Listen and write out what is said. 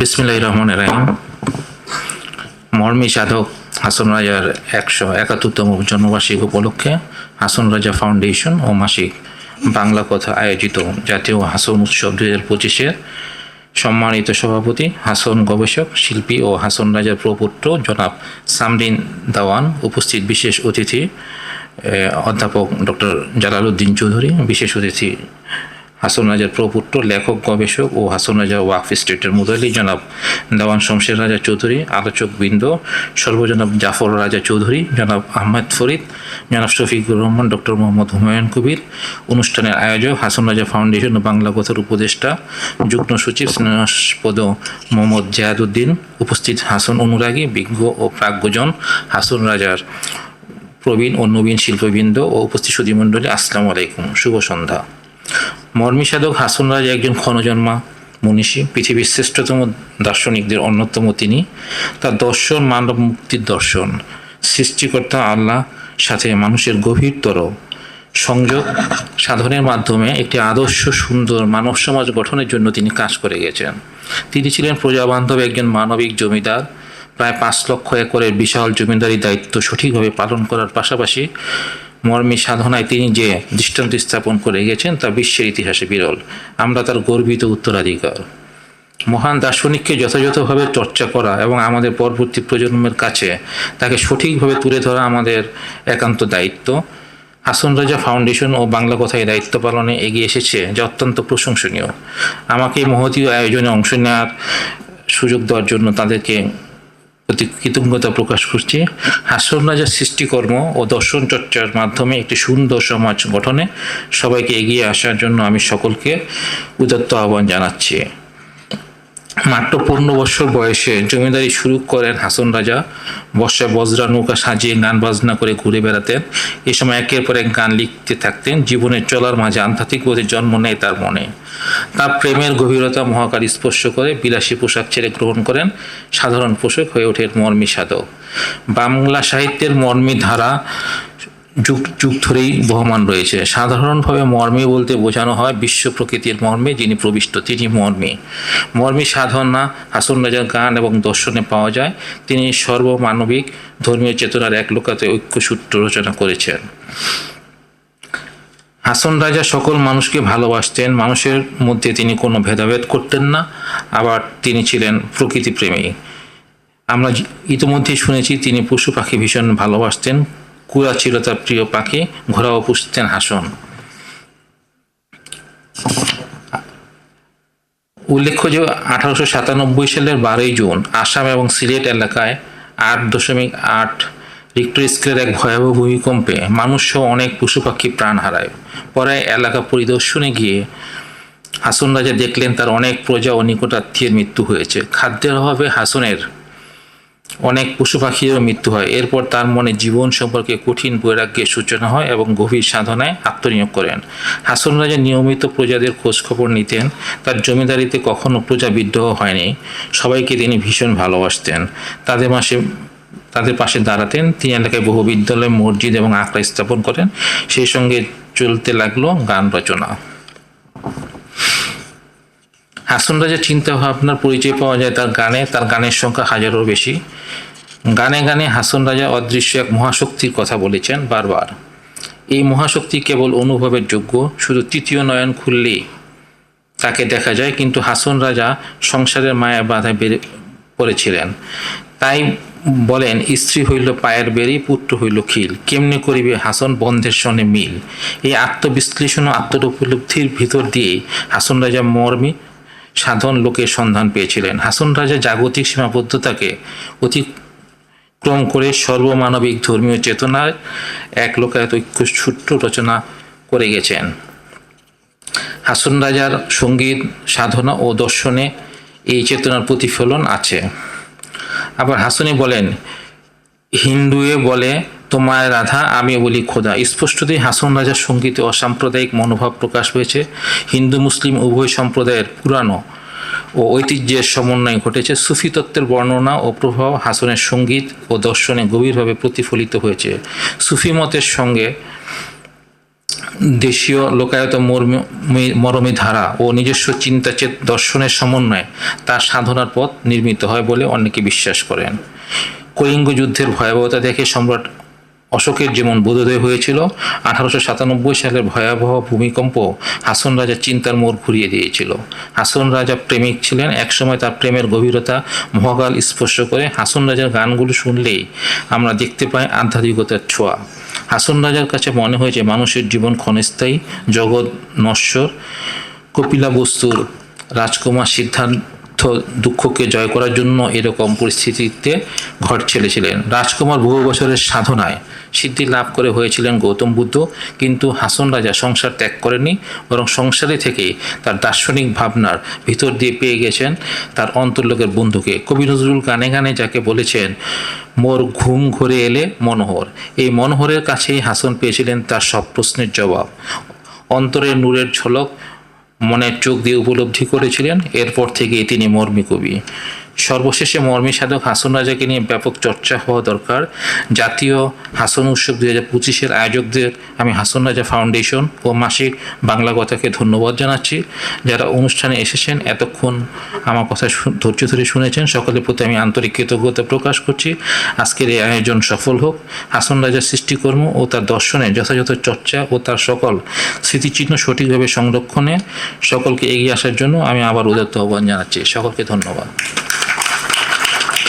বিসমিল্লাহ রহমান রাহিম। মর্মী সাধক হাসন রাজার একশো একাত্তরতম জন্মবার্ষিকী উপলক্ষে হাসন রাজা ফাউন্ডেশন ও মাসিক বাংলা কথা আয়োজিত জাতীয় হাসন উৎসব দুই হাজার পঁচিশের সম্মানিত সভাপতি, হাসন গবেষক, শিল্পী ও হাসন রাজার প্রপুত্র জনাব সামরিন দাওয়ান, উপস্থিত বিশেষ অতিথি অধ্যাপক ডক্টর জালালউদ্দিন চৌধুরী, বিশেষ অতিথি হাসন রাজার প্রপুত্র লেখক, গবেষক ও হাসন রাজা ওয়াকফ স্টেটের মুদালি জনাব দেওয়ান শমশের রাজা চৌধুরী, আলোচক বৃন্দ, সর্বজনাব জাফর রাজা চৌধুরী, জনাব আহমেদ ফরিদ, জনাব শফিকুর রহমান, ডক্টর মোহাম্মদ হুমায়ুন কবির, অনুষ্ঠানের আয়োজক হাসন রাজা ফাউন্ডেশন ও বাংলা কথার উপদেষ্টা, যুগ্ম সচিব স্নেহাস্পদ মোহাম্মদ জাহাদুদ্দিন উপস্থিত হাসন অনুরাগী, বিজ্ঞ ও প্রাজ্ঞজন হাসন রাজার প্রবীণ ও নবীন শিল্পবৃন্দ ও উপস্থিত সুধীমণ্ডলী, আসসালামু আলাইকুম, শুভ সন্ধ্যা। মর্মী সাধক হাসন রাজ একজন ক্ষণজন্মা মনীষী, পৃথিবীর শ্রেষ্ঠতম দার্শনিকদের অন্যতম তিনি। তার দর্শন মানব মুক্তির দর্শন। সৃষ্টিকর্তা আল্লাহ, সাথে মানুষের গভীরতর সংযোগ সাধনের মাধ্যমে একটি আদর্শ, সুন্দর মানব সমাজ গঠনের জন্য তিনি কাজ করে গেছেন। তিনি ছিলেন প্রজাবান্ধব একজন মানবিক জমিদার। প্রায় পাঁচ লক্ষ একরের বিশাল জমিদারি দায়িত্ব সঠিকভাবে পালন করার পাশাপাশি মর্মী সাধনায় তিনি যে দৃষ্টান্ত স্থাপন করে গেছেন, তা বিশ্বের ইতিহাসে বিরল। আমরা তার গর্বিত উত্তরাধিকার। মহান দার্শনিককে যথাযথভাবে চর্চা করা এবং আমাদের পরবর্তী প্রজন্মের কাছে তাকে সঠিকভাবে তুলে ধরা আমাদের একান্ত দায়িত্ব। হাসন রাজা ফাউন্ডেশন ও বাংলা কথায় দায়িত্ব পালনে এগিয়ে এসেছে, যা অত্যন্ত প্রশংসনীয়। আমাকে মহতীয় আয়োজনে অংশ নেওয়ার সুযোগ দেওয়ার জন্য তাদেরকে প্রতি কৃতজ্ঞতা প্রকাশ করছি। হাসন রাজার সৃষ্টিকর্ম ও দর্শন চর্চার মাধ্যমে একটি সুন্দর সমাজ গঠনে সবাইকে এগিয়ে আসার জন্য আমি সকলকে উদাত্ত আহ্বান জানাচ্ছি। মাত্র পনেরো বছর বয়সে জমিদারি শুরু করেন হাসন রাজা। বর্ষায় বজরা নৌকা সাজিয়ে গান বাজনা করে ঘুরে বেড়াতেন। এ সময় একের পর এক গান লিখতে থাকতেন। জীবনের চলার মাঝে আধ্যাত্মিক বোধের জন্ম নেয় তার মনে। তার প্রেমের গভীরতা মহাকার স্পর্শ করে বিলাসী পোশাক ছেড়ে গ্রহণ করেন সাধারণ পোশাক হয়ে ওঠে মর্মী সাধক। বাংলা সাহিত্যের মর্মী ধারা যুগ যুগ ধরেই বহমান রয়েছে। সাধারণভাবে মর্মী বলতে বোঝানো হয় বিশ্ব প্রকৃতির মর্মে যিনি প্রবিষ্ট, তিনি মর্মী। মর্মী সাধনা হাসন রাজার গান এবং দর্শনে পাওয়া যায়। তিনি সর্বমানবিক, ধর্মীয় চেতনার এক লোকাতে ঐক্যসূত্র রচনা করেছেন। হাসন রাজা সকল মানুষকে ভালোবাসতেন। মানুষের মধ্যে তিনি কোনো ভেদাভেদ করতেন না। আবার তিনি ছিলেন প্রকৃতিপ্রেমী। আমরা ইতিমধ্যেই শুনেছি, তিনি পশু পাখি ভীষণ ভালোবাসতেন। কুড়া ছিল তার প্রিয় পাখি, ঘোড়াও পুষতেন হাসন। উল্লেখ্য যে আঠারোশো সাতানব্বই সালের বারোই জুন আসাম এবং সিলেট এলাকায় আট দশমিক আট রিক্টর স্কেলের এক ভয়াবহ ভূমিকম্পে মানুষসহ অনেক পশু পাখি প্রাণ হারায়। পরে এলাকা পরিদর্শনে গিয়ে হাসন রাজা দেখলেন তার অনেক প্রজা ও নিকটাত্মীয়ের মৃত্যু হয়েছে। খাদ্যের অভাবে হাসনের অনেক পশু পাখিরও মৃত্যু হয়। এরপর তার মনে জীবন সম্পর্কে কঠিন বৈরাগ্যের সূচনা হয় এবং গভীর সাধনায় আত্মনিয়োগ করেন। হাসন রাজা নিয়মিত প্রজাদের খোঁজখবর নিতেন। তার জমিদারিতে কখনো প্রজা বিদ্রোহ হয়নি। সবাইকে তিনি ভীষণ ভালোবাসতেন। তাদের মাসে, তাদের পাশে দাঁড়াতেন। তিনি এলাকায় বহু বিদ্যালয়, মসজিদ এবং আঁকড়া স্থাপন করেন। সেই সঙ্গে চলতে লাগল গান রচনা। হাসন রাজার চিন্তা ভাবনার পরিচয় পাওয়া যায় তার গানে, তার গানের সংখ্যা হাজারও বেশি। গানে গানে হাসন রাজা অদৃশ্য এক মহাশক্তির কথা বলেছেন বারবার। এই মহাশক্তি কেবল অনুভবের যোগ্য, শুধু তৃতীয় নয়ন খুললেই তাকে দেখা যায়, কিন্তু হাসন রাজা সংসারের মায়া বাধায় বেড়ে পড়েছিলেন, তাই বলেন, স্ত্রী হইল পায়ের বেরি পুত্র হইল খিল। কেমনে করিবে হাসন বন্ধের সনে মিল? এই আত্মবিশ্লেষণ ও আত্মোপলব্ধির ভিতর দিয়ে হাসন রাজা মর্মী সাধন লোকের সন্ধান পেয়েছিলেন। হাসন রাজা জাগতিক সীমাবদ্ধতাকে অতিক্রম করে সর্বমানবিক ধর্মীয় চেতনার এক লোকায়ত ঐক্য সূত্র রচনা করে গেছেন। হাসন রাজার সংগীত, সাধনা ও দর্শনে এই চেতনার প্রতিফলন আছে। আবার হাসনে বলেন, হিন্দুয়ে বলে তোমায় রাধা আমি বলি খোদা। স্পষ্টতই হাসন রাজার সঙ্গীতে অসাম্প্রদায়িক মনোভাব প্রকাশ হয়েছে। হিন্দু, মুসলিম উভয় সম্প্রদায়ের পুরানো ও ঐতিহ্যের সমন্বয় ঘটেছে। সুফি তত্ত্বের বর্ণনা ও প্রভাব হাসনের সংগীত ও দর্শনে গভীরভাবে প্রতিফলিত হয়েছে। সুফি মতের সঙ্গে দেশীয় লোকায়ত মর্মী ধারা ও নিজস্ব চিন্তাচেত দর্শনের সমন্বয়ে তার সাধনার পথ নির্মিত হয় বলে অনেকে বিশ্বাস করেন। কলিঙ্গ যুদ্ধের ভয়াবহতা দেখে সম্রাট অশোকের যেমন বোধোদয় হয়েছিল, আঠারোশো সাতানব্বই সালের ভয়াবহ ভূমিকম্প হাসন রাজার চিন্তার মোড় ঘুরিয়ে দিয়েছিল। হাসন রাজা প্রেমিক ছিলেন, একসময় তার প্রেমের গভীরতা মহাকাল স্পর্শ করে হাসন রাজার গানগুলো শুনলেই আমরা দেখতে পাই আধ্যাত্মিকতার ছোঁয়া। হাসন রাজার কাছে মনে হয়েছে মানুষের জীবন ক্ষণস্থায়ী, জগৎ নশ্বর কপিলা বস্তুর রাজকুমার সিদ্ধান্ত দুঃখকে জয় করার জন্য এরকম পরিস্থিতিতে ঘর ছেড়েছিলেন। রাজকুমার বহু বছরের সাধনায় সিদ্ধি লাভ করে হয়েছিলেন গৌতম বুদ্ধ, কিন্তু হাসন রাজা সংসার ত্যাগ করেনি বরং সংসারে থেকেই তার দার্শনিক ভাবনার ভিতর দিয়ে পেয়ে গেছেন তার অন্তর্লোকের বন্ধুকে। কবি নজরুল গানে গানে যাকে বলেছেন, মোর ঘুম ঘরে এলে মনোহর। এই মনোহরের কাছেই হাসন পেয়েছিলেন তার সব প্রশ্নের জবাব। অন্তরের নূরের ঝলক মনের চোখ দিয়ে উপলব্ধি করেছিলেন এরপর থেকে তিনি মর্মী কবি। সর্বশেষে মর্মী সাধক হাসন রাজাকে নিয়ে ব্যাপক চর্চা হওয়া দরকার। জাতীয় হাসন উৎসব দুই হাজার পঁচিশের আয়োজকদের আমি হাসন রাজা ফাউন্ডেশন ও মাসিক বাংলা কথাকে ধন্যবাদ জানাচ্ছি। যারা অনুষ্ঠানে এসেছেন, এতক্ষণ আমার কথা ধৈর্য ধরে শুনেছেন, সকলের প্রতি আমি আন্তরিক কৃতজ্ঞতা প্রকাশ করছি। আজকের এই আয়োজন সফল হোক। হাসন রাজার সৃষ্টিকর্ম ও তার দর্শনে যথাযথ চর্চা ও তার সকল স্মৃতিচিহ্ন সঠিকভাবে সংরক্ষণে সকলকে এগিয়ে আসার জন্য আমি আবার উদাত্ত আহ্বান জানাচ্ছি। সকলকে ধন্যবাদ।